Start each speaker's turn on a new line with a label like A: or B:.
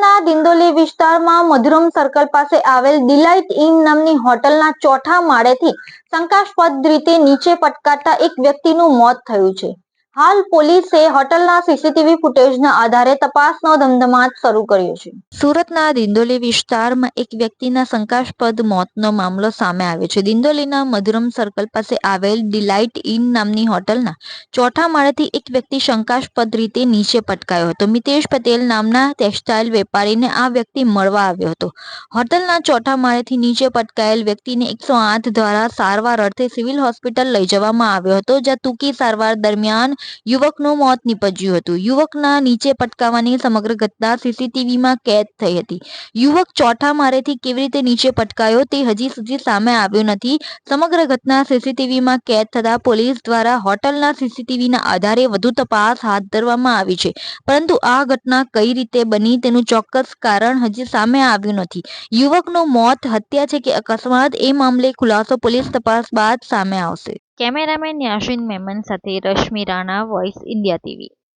A: સુરતના દિંદોલી વિસ્તારમાં મધુરમ સર્કલ પાસે આવેલ ડિલાઇટ ઇન નામની હોટલના ચોથા માળેથી શંકાસ્પદ રીતે નીચે પટકાતા એક વ્યક્તિનું મોત થયું છે. હાલ પોલીસે હોટલના સીસીટીવી ફૂટેજના આધારે તપાસનો ધમધમાટ શરૂ કર્યો છે. સુરતના દિંદોલી વિસ્તારમાં એક વ્યક્તિના શંકાસ્પદ મોતનો મામલો સામે આવ્યો છે. દિંદોલીના મધુરમ સર્કલ પાસે આવેલ ડિલાઇટ ઇન નામની હોટલના ચોથા માળેથી એક વ્યક્તિ શંકાસ્પદ રીતે નીચે પટકાયો હતો. મિતેશ પટેલ નામના ટેક્સટાઇલ વેપારીને આ વ્યક્તિ મળવા આવ્યો હતો. હોટલના ચોથા માળેથી નીચે પટકાયેલ વ્યક્તિને એકસો આઠ દ્વારા સારવાર અર્થે સિવિલ હોસ્પિટલ લઈ જવામાં આવ્યો હતો, જ્યાં ટૂંકી સારવાર દરમિયાન યુવકનું મોત નીપજ્યું હતું. યુવકના નીચે પટકાવવાની સમગ્ર ઘટના સીસીટીવીમાં કેદ થઈ હતી. યુવક ચોથા માળેથી કેવી રીતે નીચે પટકાયો તે હજી સુધી સામે આવ્યું નથી. સમગ્ર ઘટના સીસીટીવીમાં કેદ થતા પોલીસ દ્વારા હોટલના સીસીટીવીના આધારે વધુ તપાસ હાથ ધરવામાં આવી છે. પરંતુ આ ઘટના કઈ રીતે બની તેનું ચોક્કસ કારણ હજી સામે આવ્યું નથી. યુવકનું મોત, હત્યા છે કે અકસ્માત, એ મામલે ખુલાસો પોલીસ તપાસ બાદ સામે આવશે. કેમેરામેન યાસીન મેમન સાથે Rashmi Rana voice India TV